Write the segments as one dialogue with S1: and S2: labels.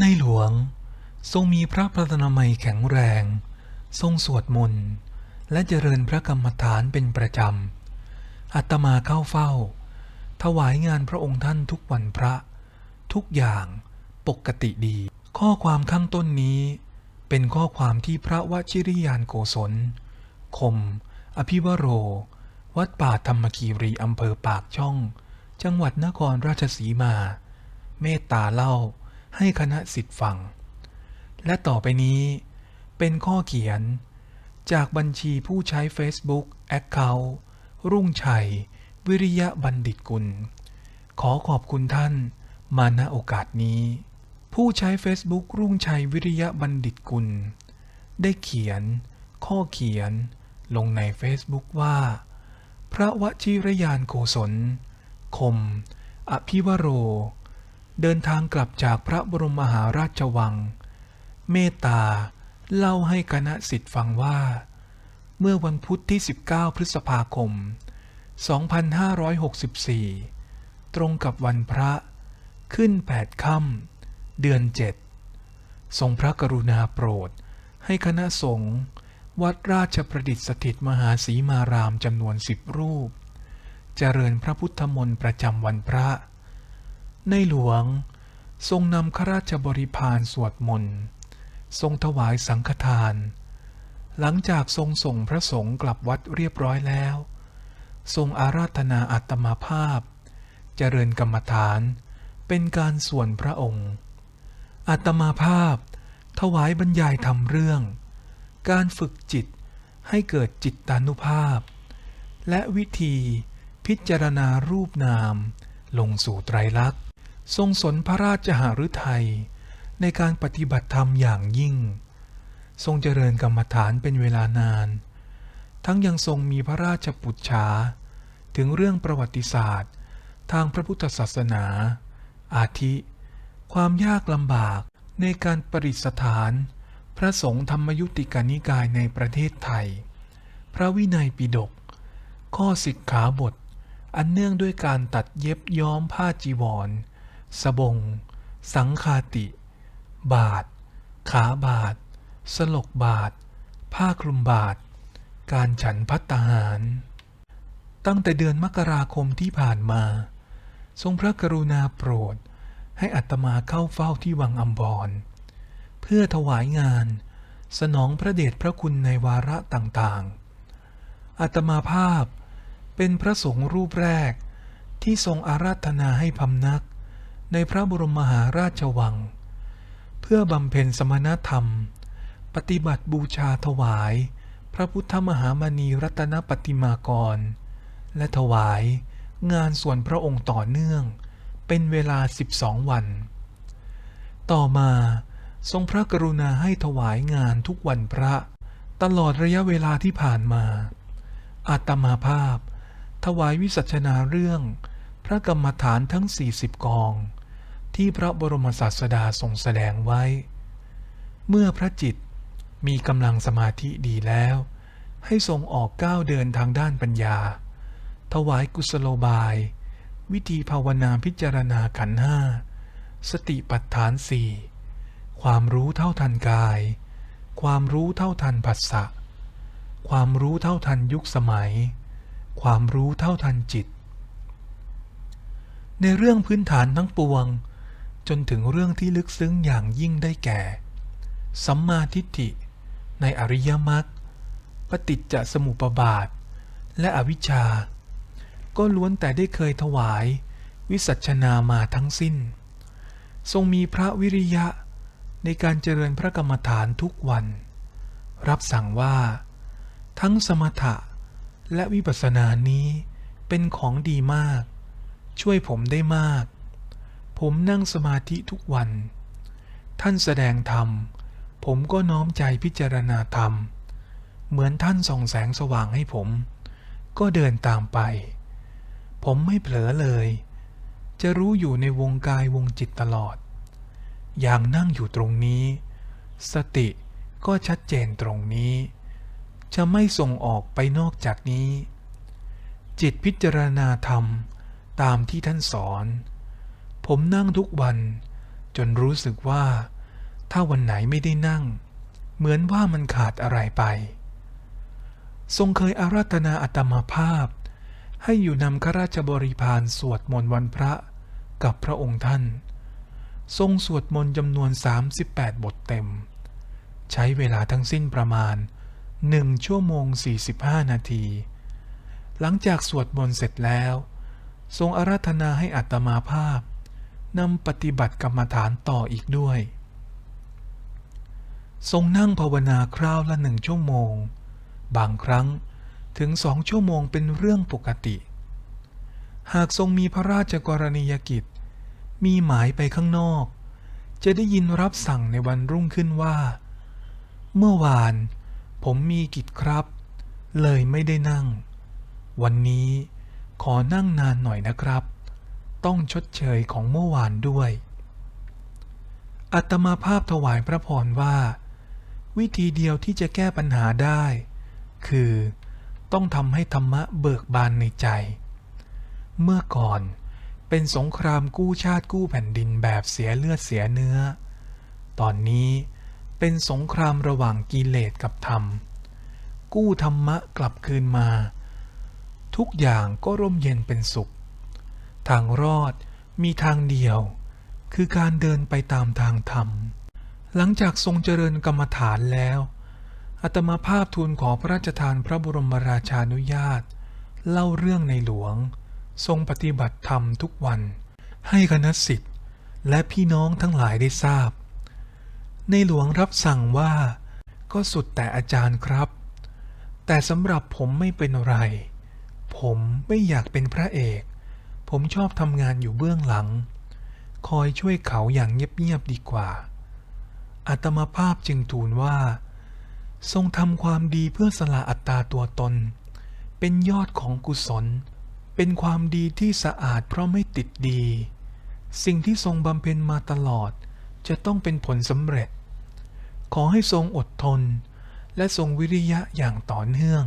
S1: ในหลวงทรงมีพระพระนามัยแข็งแรง ทรงสวดมนต์ และเจริญพระกรรมฐานเป็นประจำอาตมาเข้าเฝ้า ถวายงานพระองค์ท่านทุกวันพระ ทุกอย่างปกติดี ข้อความข้างต้นนี้ เป็นข้อความที่พระวชิริยานโกศล คม อภิวโร วัดป่าธรรมคีรีอำเภอปากช่อง จังหวัดนครราชสีมา เมตตาเล่า ให้คณะสิทธิ์ฟัง และต่อไปนี้ เป็นข้อเขียน จากบัญชีผู้ใช้ Facebook Account รุ่งชัย วิริยะบัณฑิตกุล ขอขอบคุณท่านมาณโอกาสนี้ ผู้ใช้ Facebook รุ่งชัยวิริยะบัณฑิตกุล ได้เขียน ข้อเขียนลงใน Facebook ว่า พระวชิรยานโกศลคม อภิวโร เดินทางกลับจากพระบรมมหาราชวัง เมตตาเล่าให้คณะสิทธิ์ฟังว่า เมื่อวันพุธที่ 19 พฤษภาคม 2564 ตรงกับวันพระขึ้น 8 ค่ำเดือน 7 ทรงพระกรุณาโปรด ให้คณะสงฆ์วัดราชประดิษฐ์สถิตมหาสีมารามจำนวนสิบรูป เจริญพระพุทธมนต์ประจำวันพระ ในหลวงทรงนำข้าราชบริพารสวดมนต์ทรงถวายสังฆทาน หลังจากทรงส่งพระสงฆ์กลับวัดเรียบร้อยแล้ว ทรงอาราธนาอัตมาภาพ เจริญกรรมฐานเป็นการส่วนพระองค์ อัตมาภาพ ถวายบรรยายทำเรื่อง การฝึกจิตให้เกิดจิตตานุภาพ และวิธีพิจารณารูปนามลงสู่ไตรลักษณ์ ทรงสนพระราชหฤทัยในการปฏิบัติธรรมอย่างยิ่ง ทรงเจริญกรรมฐานเป็นเวลานาน ทั้งยังทรงมีพระราชปุจฉาถึงเรื่องประวัติศาสตร์ ทางพระพุทธศาสนา อาทิ ความยากลำบากในการประดิษฐาน พระสงฆ์ธรรมยุติกานิกายในประเทศไทย พระวินัยปิฎกข้อสิกขาบท อันเนื่องด้วยการตัดเย็บย้อมผ้าจีวร สบง สังคาติ บาท ขาบาท สลกบาท ผ้าคลุมบาท การฉันพัตตาหาร ตั้งแต่เดือนมกราคมที่ผ่านมา ทรงพระกรุณาโปรดให้อัตมาเข้าเฝ้าที่วังอัมบรเพื่อถวายงาน สนองพระเดชพระคุณในวาระต่างๆ อัตมาภาพเป็นพระสงฆ์รูปแรกที่ทรงอาราธนาให้พำนัก ในพระบรมมหาราชวัง เพื่อบำเพ็ญสมณธรรม ปฏิบัติบูชาถวาย พระพุทธมหามณีรัตนปฏิมากร และถวายงานส่วนพระองค์ต่อเนื่องเป็นเวลา 12 วัน ต่อมาทรงพระกรุณาให้ถวายงานทุกวันพระ ตลอดระยะเวลาที่ผ่านมา อาตมาภาพ ถวายวิสัชนาเรื่อง พระกรรมฐานทั้ง 40 กอง ที่พระบรมศาสดาทรงแสดงไว้ เมื่อพระจิตมีกำลังสมาธิดีแล้ว ให้ทรงออกก้าวเดินทางด้านปัญญา ถวายกุศโลบาย วิธีภาวนาพิจารณาขันห้า สติปัฏฐานสี่ความรู้เท่าทันกาย ความรู้เท่าทันผัสสะ ความรู้เท่าทันยุคสมัย ความรู้เท่าทันจิต ในเรื่องพื้นฐานทั้งปวง จนถึงเรื่องที่ลึกซึ้งอย่างยิ่งได้แก่ สัมมาทิฏฐิ ในอริยมรรคปฏิจจสมุปบาท และอวิชชา ก็ล้วนแต่ได้เคยถวาย วิสัชนามาทั้งสิ้น ทรงมีพระวิริยะในการเจริญพระกรรมฐานทุกวัน รับสั่งว่า ทั้งสมถะและวิปัสสนานี้เป็นของดีมาก ช่วยผมได้มาก ผมนั่งสมาธิทุกวัน ท่านแสดงธรรม ผมก็น้อมใจพิจารณาธรรม เหมือนท่านส่องแสงสว่างให้ผม ก็เดินตามไป ผมไม่เผลอเลย จะรู้อยู่ในวงกายวงจิตตลอด อย่างนั่งอยู่ตรงนี้ สติก็ชัดเจนตรงนี้ จะไม่ส่งออกไปนอกจากนี้ จิตพิจารณาธรรมตามที่ท่านสอน ผมนั่งทุกวัน จนรู้สึกว่า ถ้าวันไหนไม่ได้นั่ง เหมือนว่ามันขาดอะไรไป ทรงเคยอาราธนาอัตมาภาพ ให้อยู่นำข้าราชบริพารสวดมนต์วันพระกับพระองค์ท่าน ทรงสวดมนต์จำนวน 38 บทเต็ม ใช้เวลาทั้งสิ้นประมาณ 1 ชั่วโมง 45 นาที หลังจากสวดมนต์เสร็จแล้ว ทรงอาราธนาให้อัตมาภาพ นำปฏิบัติกรรมฐานต่ออีกด้วย ทรงนั่งภาวนาคราวละหนึ่งชั่วโมง บางครั้งถึงสองชั่วโมงเป็นเรื่องปกติ หากทรงมีพระราชกรณียกิจ มีหมายไปข้างนอก จะได้ยินรับสั่งในวันรุ่งขึ้นว่า เมื่อวาน ผมมีกิจครับ เลยไม่ได้นั่ง วันนี้ขอนั่งนานหน่อยนะครับ ต้องชดเชยของเมื่อวานด้วย อัตมาภาพถวายพระพรว่า วิธีเดียวที่จะแก้ปัญหาได้ คือต้องทำให้ธรรมะเบิกบานในใจ เมื่อก่อนเป็นสงครามกู้ชาติกู้แผ่นดินแบบเสียเลือดเสียเนื้อ ตอนนี้เป็นสงครามระหว่างกิเลสกับธรรม กู้ธรรมะกลับคืนมา ทุกอย่างก็ร่มเย็นเป็นสุขางรอดมีทางเดียว คือการเดินไปตามทางธรรม หลังจากทรงเจริญกรรมฐานแล้วอัตมาภาพทูลขอพระราชทานพระบรมราชานุญาต เล่าเรื่องในหลวง ทรงปฏิบัติธรรมทุกวัน ให้คณะสิทธิ์และพี่น้องทั้งหลายได้ทราบ ในหลวงรับสั่งว่า ก็สุดแต่อาจารย์ครับ แต่สำหรับผมไม่เป็นไร ผมไม่อยากเป็นพระเอก ผมชอบทำงานอยู่เบื้องหลัง คอยช่วยเขาอย่างเงียบๆดีกว่า อัตมาภาพจึงทูลว่า ทรงทำความดีเพื่อสละอัตตาตัวตน เป็นยอดของกุศล เป็นความดีที่สะอาดเพราะไม่ติดดี สิ่งที่ทรงบำเพ็ญมาตลอดจะต้องเป็นผลสำเร็จ ขอให้ทรงอดทน และทรงวิริยะอย่างต่อเนื่อง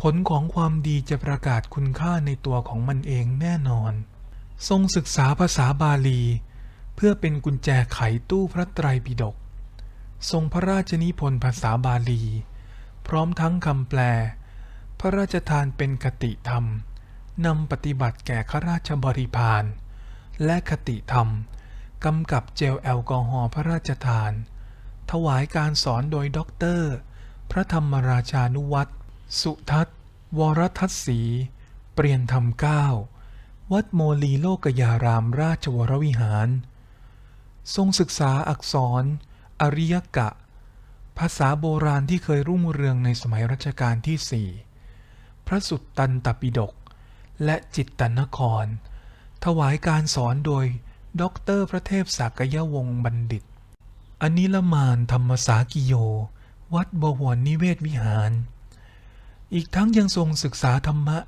S1: ผลของความดีจะประกาศคุณค่าในตัวของมันเองแน่นอน ทรงศึกษาภาษาบาลี เพื่อเป็นกุญแจไขตู้พระไตรปิฎก ทรงพระราชนิพนธ์ภาษาบาลี พร้อมทั้งคำแปล พระราชทานเป็นคติธรรมนำปฏิบัติแก่ข้าราชบริพาร และคติธรรมกำกับเจลแอลกอฮอล์พระราชทาน ถวายการสอนโดยด็อกเตอร์ พระธรรมราชานุวัตร สุทัศน์ วรทัศน์ศรีเปลี่ยนธรรมเก้า วัดโมลีโลกยารามราชวรวิหาร ทรงศึกษาอักษร อริยกะ ภาษาโบราณที่เคยรุ่งเรืองในสมัยรัชกาลที่สี่พระสุตตันตปิฎกและจิตตนคร ถวายการสอนโดยด็อกเตอร์พระเทพศักยวงศ์บัณฑิต อนิลมานธรรมสากิโย วัดบวรนิเวศวิหาร อีกทั้งยังทรงศึกษาธรรมะ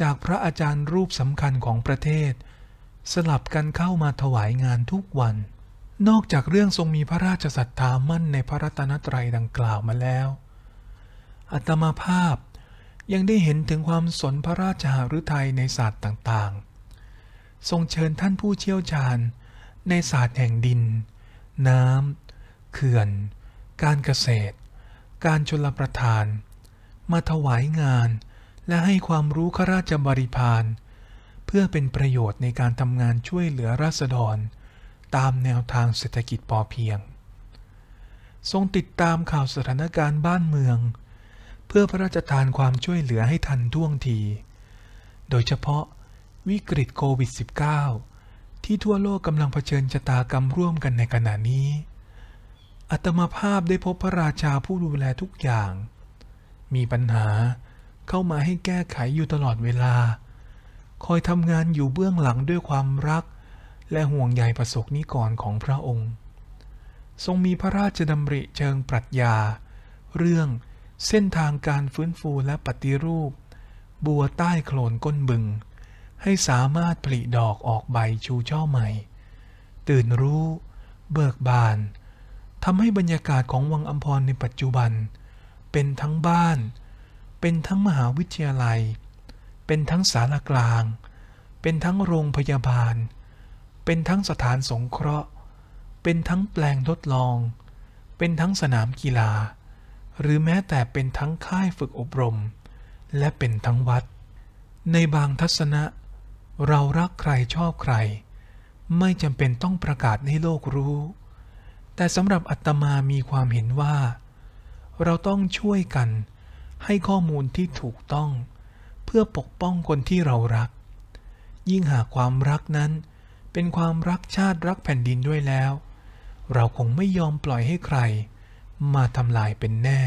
S1: จากพระอาจารย์รูปสำคัญของประเทศ สลับกันเข้ามาถวายงานทุกวัน นอกจากเรื่องทรงมีพระราชศรัทธามั่นในพระรัตนตรัยดังกล่าวมาแล้ว อัตมาภาพยังได้เห็นถึงความสนพระราชหฤทัยในศาสตร์ต่างๆ ทรงเชิญท่านผู้เชี่ยวชาญ ในศาสตร์แห่งดิน น้ำเขื่อน การเกษตร การชลประทาน มาถวายงาน และให้ความรู้ข้าราชบริพารเพื่อเป็นประโยชน์ในการทำงานช่วยเหลือราษฎร ตามแนวทางเศรษฐกิจพอเพียง ทรงติดตามข่าวสถานการณ์บ้านเมือง เพื่อพระราชทานความช่วยเหลือให้ทันท่วงที โดยเฉพาะวิกฤตโควิด -19 ที่ทั่วโลกกำลังเผชิญชะตากรรมร่วมกันในขณะนี้ อัตมาภาพได้พบพระราชาผู้ดูแลทุกอย่าง มีปัญหาเข้ามาให้แก้ไขอยู่ตลอดเวลา คอยทำงานอยู่เบื้องหลังด้วยความรัก และห่วงใยประสบนิกรของพระองค์ ทรงมีพระราชดำริเชิงปรัชญา เรื่องเส้นทางการฟื้นฟูและปฏิรูป บัวใต้โคลนก้นบึง ให้สามารถผลิดอกออกใบชูช่อใหม่ ตื่นรู้ เบิกบานทำให้บรรยากาศของวังอัมพรในปัจจุบันเเป็นทั้งบ้าน เป็นทั้งมหาวิทยาลัย เป็นทั้งศาลากลาง เป็นทั้งโรงพยาบาล เป็นทั้งสถานสงเคราะห์ เป็นทั้งแปลงทดลอง เป็นทั้งสนามกีฬา หรือแม้แต่เป็นทั้งค่ายฝึกอบรม และเป็นทั้งวัด ในบางทัศนะ เรารักใครชอบใคร ไม่จำเป็นต้องประกาศให้โลกรู้ แต่สำหรับอาตมามีความเห็นว่า เราต้องช่วยกัน ให้ข้อมูลที่ถูกต้อง เพื่อปกป้องคนที่เรารัก ยิ่งหากความรักนั้น เป็นความรักชาติรักแผ่นดินด้วยแล้ว เราคงไม่ยอมปล่อยให้ใคร มาทำลายเป็นแน่